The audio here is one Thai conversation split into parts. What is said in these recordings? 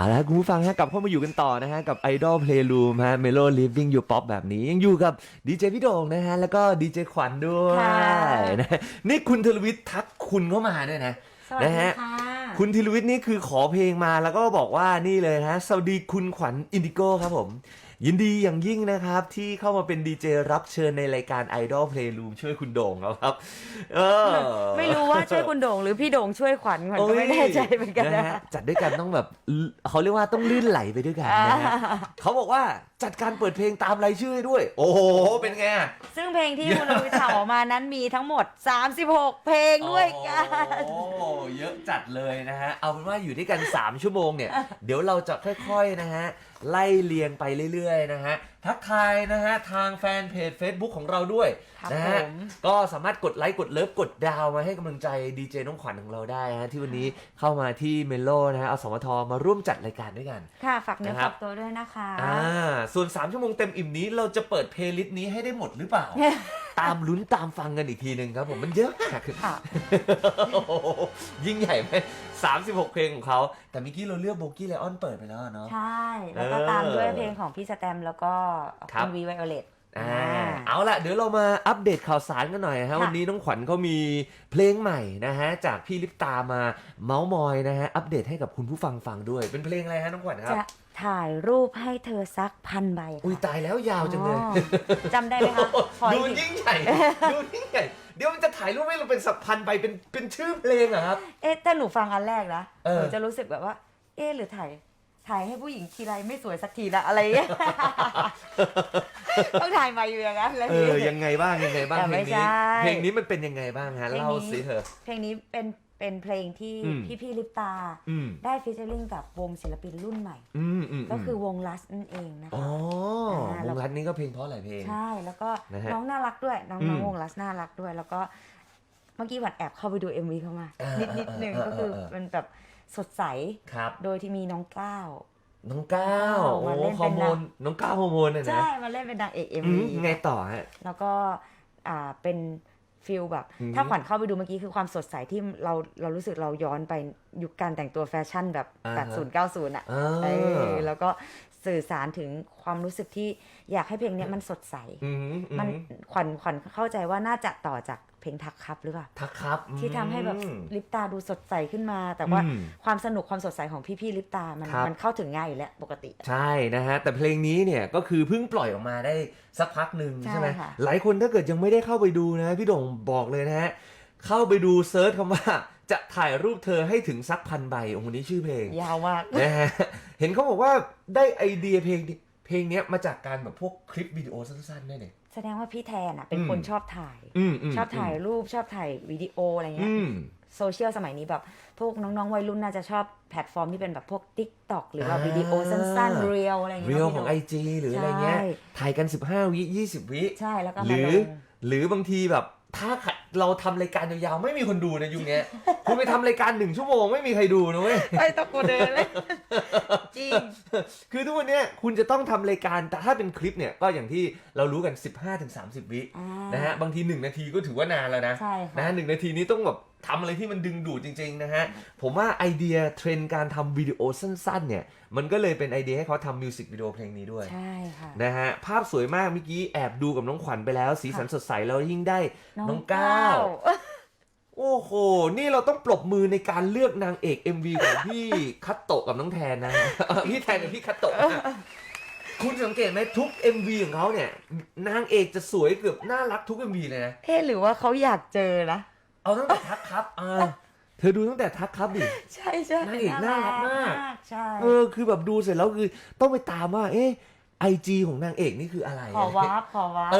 เอาละคุณผู้ฟังฮะกลับเข้ามาอยู่กันต่อนะฮะกับ Idol Playroom ฮะ Melo Living You Pop แบบนี้ ยังอยู่กับดีเจพี่โด่งนะฮะ แล้วก็ดีเจขวัญด้วยค่ะนะนี่คุณธลวิทย์ทักคุณเข้ามาด้วยนะสวัสนะดีฮะค่ะคุณธีรวิทย์นี่คือขอเพลงมาแล้วก็บอกว่านี่เลยนะฮะสวัสดีคุณขวัญอินดิโก้ครับผม ยินดีอย่างยิ่งนะครับที่เข้ามาเป็นดีเจรับเชิญในรายการ Idol Playroom ช่วยคุณโด่งแล้วครับ เออไม่รู้ว่าช่วยคุณโด่งหรือพี่โด่งช่วยขวัญขวัญก็ไม่แน่ใจเหมือนกันนะฮจัดด้วยกันต้องแบบเขาเรียกว่าต้องลื่นไหลไปด้วยกันนะฮะเขาบอกว่าจัดการเปิดเพลงตามรายชื่อให้ด้วย โอ้โห เป็นไงอะซึ่งเพลงที่คุณลวิทาออกมานั้นมีทั้งหมด 36 เพลงด้วยกัน โอ้เยอะจัดเลยนะฮะ เอาเป็นว่าอยู่ด้วยกัน 3 ชั่วโมงเนี่ย เดี๋ยวเราจะค่อยๆนะฮะ ไล่เลียงไปเรื่อยๆนะฮะทักทายนะฮะ ทางแฟนเพจ Facebook ของเราด้วยครับนะฮะผม ก็สามารถกดไลค์กดเลิฟกดดาวมาให้กำลังใจดีเจน้องขวัญของเราได้ฮะที่วันนี้เข้ามาที่เมโลนะฮะเอาสมทมาร่วมจัดรายการด้วยกัน ค่ะฝากเนื้อนะครับ ฝากตัวด้วยนะคะ อ่าส่วน 3 ชั่วโมงเต็มอิ่มนี้เราจะเปิดเพลย์ลิสต์นี้ให้ได้หมดหรือเปล่า ตามลุ้นตามฟังกันอีกทีหนึ่งครับผมมันเยอะมาก ค่ะ โอ้โหยิ่งใหญ่ไหมสามสิบหกเพลงของเขา แต่เมื่อกี้เราเลือกโบกี้ไลออนเปิดไปแล้วอะเนาะ ใช่ แล้วก็เออตามด้วยเพลงของพี่สแตมป์แล้วก็ครัคุบณวีไวโอเลตอ่า เอาล่ะ เดี๋ยวเรามาอัปเดตข่าวสารกันหน่อยฮะ ค่ะ วันนี้น้องขวัญเขามีเพลงใหม่นะฮะ จากพี่ลิปตามาเมาส์มอยนะฮะ อัปเดตให้กับคุณผู้ฟังฟังด้วย เป็นเพลงอะไรฮะน้องขวัญครับ จะถ่ายรูปให้เธอสักพันใบค่ะอุ้ยตายแล้วยาวจังเลย อ๋อจำได้ไหมคะขอดูอีกทียิ่งใหญ่ ดูยิ่งใหญ่ เดี๋ยวมันจะถ่ายรูปให้เราเป็นสับพันไปเป็นเป็นชื่อเพลงเหรอครับ เอ๊ะถ้าหนูฟังอันแรกนะเออ หนูจะรู้สึกแบบว่า เอ๊ะหรือถ่าย ถ่ายให้ผู้หญิงทีไรไม่สวยสักทีละอะไรอย่างเงี้ยต้องถ่ายมาอยู่อย่างนั้นเลย เออยังไงบ้างยังไงบ้างแต่เพลไม่งใช่ นี้เพลงนี้มันเป็นยังไงบ้างฮะเพลงนี้เล่าสิเถอะ เพลงนี้เป็นเป็นเพลงที่อืม พี่พี่ลิปตา อืมได้ฟิชเชอร์ลิงกับวงศิลปินรุ่นใหม่ อืมอืมก็คือวงลัสนั่นเองนะอ๋อคะ อ่าวงรัฐนี้ก็เพลงเพราะหลายเพลง ใช่แล้วก็นะฮะน้องน่ารักด้วย น้องอืมน้องวงลัสน่ารักด้วย แล้วก็เมื่อกี้หวันแอบเข้าไปดู MV เข้ามา อ่านิดนิดนึงอ่าก็คือเออเออมันแบบ สดใส ครับ โดยที่มีน้องก้าว น้องก้าวมาโอ้เล่นฮอร์โมนเป็นนางน้องก้าวฮอร์โมนน่ะนะใช่มาเล่นเป็นนางเอกอื MV มไงต่อฮะ แล้วก็อ่าเป็นฟิลแบบ อืม ถ้าขวัญเข้าไปดูเมื่อกี้คือความสดใสที่เราเรารู้สึกเราย้อนไปยุคการแต่งตัวแฟชั่นแบบอ่าฮะ80 90อะอ่าเออแล้วก็สื่อสารถึงความรู้สึกที่อยากให้เพลงเนี้ยมันสดใส อืมอืมันมขวัญขวัญเข้าใจว่าน่าจะต่อจาก เพลงทักครับหรือเปล่าทักครับที่ทำให้แบบอืมลิปตาดูสดใสขึ้นมา แต่ว่าอืมความสนุกความสดใสของพี่ๆลิปตามันครับมันเข้าถึงง่ายอยู่แล้วปกติ ใช่นะฮะแต่เพลงนี้เนี่ยก็คือเพิ่งปล่อยออกมาได้สักพักหนึ่งใช่ใช่ไหมค่ะหลายคนถ้าเกิดยังไม่ได้เข้าไปดูนะพี่โด่งบอกเลยนะฮะเข้าไปดูเซิร์ชคำว่าจะถ่ายรูปเธอให้ถึงสักพันใบโอ้โหนี่ชื่อเพลง ยาวมากนะฮะเห็นเขาบอกว่าได้ไอเดียเพลงนี้เพลงเนี้ยมาจากการแบบพวกคลิปวิดีโอสั้นๆด้วยเนี่ย แสดงว่าพี่แทนอะ เป็นอืมคนชอบถ่ายอืมมชอบถ่ายรูปชอบถ่ายวิดีโออะไรเงี้อืยมโซเชียลสมัยนี้แบบ พวกน้องๆวัยรุ่นน่าจะชอบแพลตฟอร์มที่เป็นแบบพวก Tik t o k หรือว่าอ่าวิดีโอสั้นๆเรียลอะไรเงี้ยเรียลพี่ของโดไอจีหรืออะไรเงี้ยใช่ถ่ายกัน 15 วิ 20 วิ ใช่แล้วก็หมารืลองหรือบางทีแบบ ถ้าเราทำรายการยาวๆไม่มีคนดูในะยุคเนี้ย คุณไปทำรายการหนึ่งชั่วโมงไม่มีใครดูนะเว้ย ไอ้ตะกูเดินเลย จริง คือทุกวันเนี้ยคุณจะต้องทำรายการแต่ถ้าเป็นคลิปเนี่ยก็อย่างที่เรารู้กัน 15-30 วิอ่านนะฮะบางที 1 นาทีก็ถือว่านานแล้วนะใช่ค่ะ นะฮะหนึ่งนาทีนี้ต้องแบบ ทำอะไรที่มันดึงดูดจริง ๆ นะฮะ ผมว่าไอเดียเทรนด์การทำวิดีโอสั้น ๆ เนี่ย มันก็เลยเป็นไอเดียให้เขาทำมิวสิกวิดีโอเพลงนี้ด้วย ใช่ค่ะ นะฮะ ภาพสวยมากเมื่อกี้แอบดูกับน้องขวัญไปแล้ว สีสันสดใสแล้วยิ่งได้น้องก้าวโอ้โห นี่เราต้องปรบมือในการเลือกนางเอก MV ของพี่ คัตโตะกับน้องแทนนะ พี่แทนกับพี่คัตโตะนะคุณสังเกตไหมทุก MV ของเขาเนี่ย นางเอกจะสวยเกือบน่ารักทุก MV เลยนะ เอ๊ะหรือว่าเขาอยากเจอนะ เอาตั้งแต่ทักครับอ่าเธอดูตั้งแต่ทักครับดิ ใช่ใช่นางเอกน่ารักมาก ใช่ เออคือแบบดูเสร็จแล้วคือต้องไปตามว่า เอ๊ะ ไอจีของนางเอกนี่คืออะไรขอวาร์ปขอวาร์ปเอ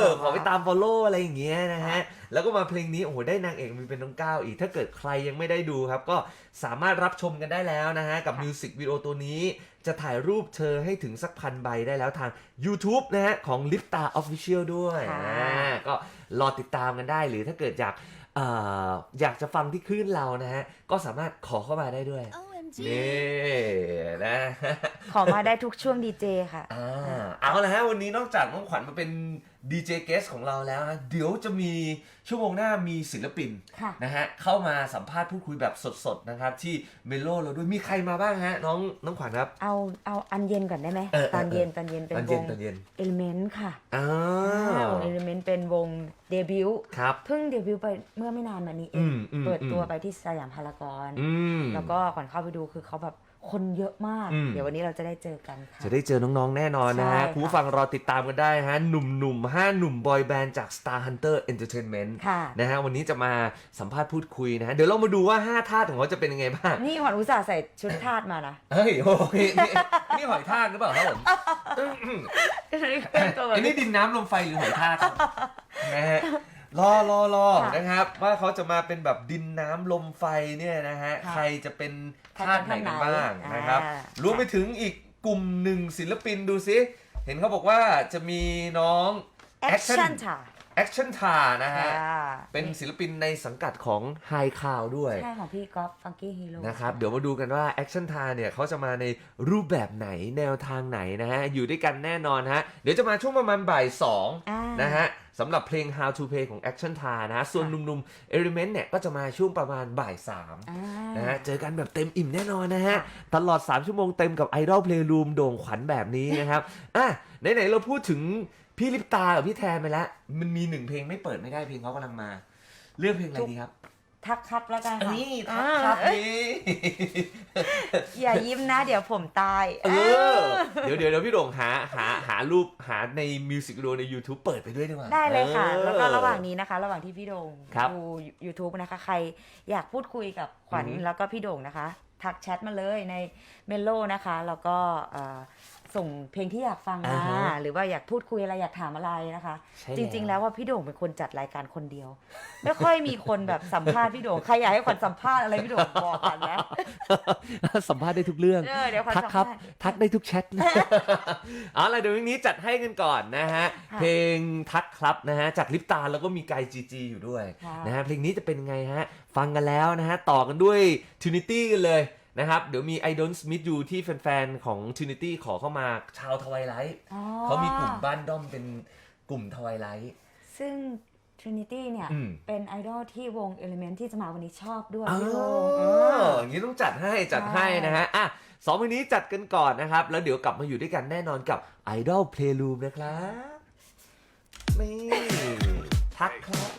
อ ขอไปตาม follow อะไรอย่างเงี้ยนะฮะ แล้วก็มาเพลงนี้ โอ้โห ได้นางเอกมีเป็นน้องก้าวอีก ถ้าเกิดใครยังไม่ได้ดูครับ ก็สามารถรับชมกันได้แล้วนะฮะ กับมิวสิกวิดีโอตัวนี้ จะถ่ายรูปเธอให้ถึงสักพันใบได้แล้วทาง YouTube นะฮะ ของ l i p t a Official ด้วยค่ะอ่าก็รอติดตามกันได้หรือถ้าเกิดอยากเอ่ออยากจะฟังที่คลื่นเรานะฮะ ก็สามารถขอเข้ามาได้ด้วย นี่นะขอมาได้ทุกช่วงดีเจค่ะ อ่าเอาละฮะวันนี้นอกจากน้องขวัญมาเป็นดีเจเกสของเราแล้วนะเดี๋ยวจะมีชั่วโมงหน้ามีศิลปินค่ะ นะฮะเข้ามาสัมภาษณ์พูดคุยแบบสดๆนะครับ ที่เมโลเราด้วยมีใครมาบ้างฮะ น้องน้องขวัญครับ เอาเอาอันเย็นก่อนได้ไหมเออเออตอนเย็นเออ ตอนเย็นเป็นตอนวเย็นงตอนเย็นเอลิเมนต์ค่ะอ้าอ่าววเอลิเมนต์เป็นวงเดบิวต์ครับ เพิ่งเดบิวต์ไปเมื่อไม่นานมานี้เออืงมอืมเปิดตัวอืม ไปที่สยามพารากอน อืม แล้วก็ก่อนเข้าไปดูคือเขาแบบ คนเยอะมาก อืม เดี๋ยววันนี้เราจะได้เจอกันค่ะ จะได้เจอน้องๆ แน่นอนนะใช่ฮะค่ะ คุณผู้ฟังรอติดตามกันได้ฮะ หนุ่มๆห้าหนุ่มบอยแบนด์จาก Star Hunter Entertainment ค่ะ นะฮะ วันนี้จะมาสัมภาษณ์พูดคุยนะฮะ เดี๋ยวเรามาดูว่า 5 ท่าของเขาจะเป็นยังไงบ้าง นี่ขวัญอุตส่าห์ใส่ชุดทาสมานะเฮ้ย โอเคนี่นี่หอยทากหรือเปล่าครับผมตัวแบบอันนี้ดินน้ำลมไฟหรือหอยทากครับนะฮะ รอรอรอค่ะนะครับ ว่าเขาจะมาเป็นแบบดินน้ำลมไฟเนี่ยนะฮะ ค่ะใครจะเป็นใครธาเป็นตุไหนกันธาตุไหนบ้างนะครับอ่ารวมไปถึงอีกกลุ่มหนึ่งศิลปินดูซิ เห็นเขาบอกว่าจะมีน้อง แอคชั่นค่ะ Action t a นะฮะเป็นศิลปินในสังกัดของ High Cloud ด้วย ใช่ของพี่ก๊อฟฟังกี้ฮีโร่นะครับ เดี๋ยวมาดูกันว่า Action t a เนี่ยเขาจะมาในรูปแบบไหนแนวทางไหนนะฮะ อยู่ด้วยกันแน่นอนฮะ เดี๋ยวจะมาช่วงประมาณบ่ายสอง อ่า นะฮะสำหรับเพลง How to Play ของ Action t a นะฮะส่วนค่ะหนุ่มๆ Element เนี่ยก็จะมาช่วงประมาณบ่ายสามอ่านะฮะเจอกันแบบเต็มอิ่มแน่นอนนะฮะค่ะตลอด 3 ชั่วโมงเต็มกับ Idol Playroom โด่งขวัญแบบนี้นะครับ อะไหนๆเราพูดถึง พี่ลิปตากับพี่แทนไปแล้ว มันมีหนึ่งเพลงไม่เปิดไม่ได้เพลงเขากำลังมา เลือกเพลงอะไรดีครับ ทักครับแล้วกันค่ะนี่ทัอ่ากครับเอ้ยนี่อย่ายิ้มนะ เดี๋ยวผมตายเออ เดี๋ยวเดี๋ยวเดี๋ยวพี่โด่งหาหาหารูปหาในมิวสิกวิดีโอใน YouTube เปิดไปด้วยดีกว่าได้เลยค่ะ ออ แล้วก็ระหว่างนี้นะคะ ระหว่างที่พี่โด่งครับดู YouTube นะคะ ใครอยากพูดคุยกับขวัญอือฮึ แล้วก็พี่โด่งนะคะ ทักแชทมาเลยในเมโลนะคะ แล้วก็เอ่อ ส่งเพลงที่อยากฟังมาหรือว่าอยากพูดคุยอะไรอยากถามอะไรนะคะ ใช่จริง ๆ แล้วว่าพี่โด่งเป็นคนจัดรายการคนเดียว ไม่ค่อยมีคนแบบสัมภาษณ์พี่โด่งใครอยากให้ขวัญสัมภาษณ์อะไรพี่โด่งบอกกันนะ สัมภาษณ์ได้ทุกเรื่อง เออเดี๋ยวขวัญทักครับ สัมภาษณ์ทักได้ทุกแชทนะเอาล่ะเดี๋ยววันนี้จัดให้กันก่อนนะฮะ ค่ะเพลงทักครับนะฮะ จากลิปตาแล้วก็มีไกจีจีอยู่ด้วยค่ะ นะฮะ เพลงนี้จะเป็นไงฮะ ฟังกันแล้วนะฮะ ต่อกันด้วย Trinity กันเลย นะครับ เดี๋ยวมี I Don't Meet You ที่แฟนๆ ของ Trinity ขอเข้ามาชาวทวายไลท์อ๋อเขามีกลุ่มบ้านด้อมเป็นกลุ่มทวายไลท์ ซึ่ง Trinity เนี่ย อืม เป็นไอดอลที่วง Element ที่จะมาวันนี้ชอบด้วยอ๋อพี่โด่งเออ อย่างนี้ต้องจัดให้จัดใช่ให้นะฮะอะสองวันนี้จัดกันก่อนนะครับ แล้วเดี๋ยวกลับมาอยู่ด้วยกันแน่นอนกับ Idol Playroom นะครับนี่ทักครับ